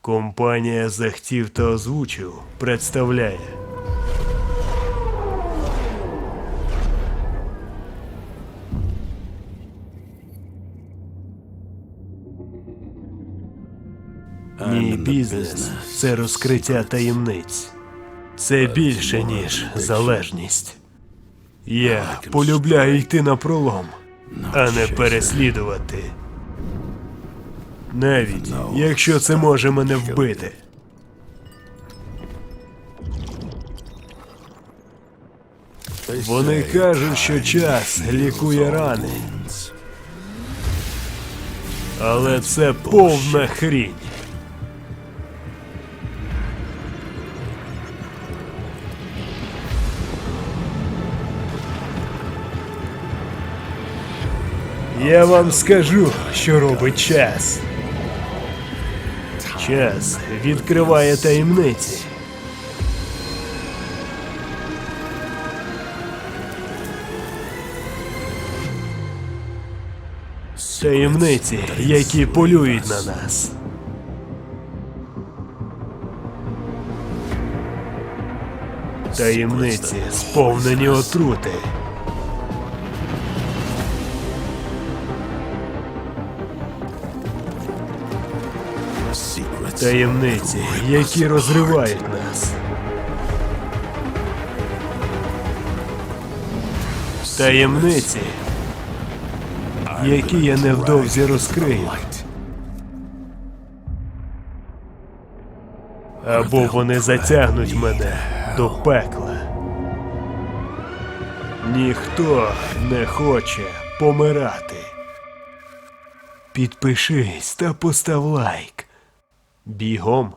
Компанія захтів та озвучив представляє. Мій бізнес це розкриття таємниць. Це більше, ніж залежність. Я полюбляю йти на пролом, а не переслідувати. Навіть якщо це може мене вбити. Вони кажуть, що час лікує рани. Але це повна хрінь. Я вам скажу, що робить час. Час відкриває таємниці. Таємниці, які полюють на нас. Таємниці, сповнені отрути. Таємниці, які розривають нас. Таємниці, які я невдовзі розкрию. Або вони затягнуть мене до пекла. Ніхто не хоче помирати. Підпишись та постав лайк. Be home.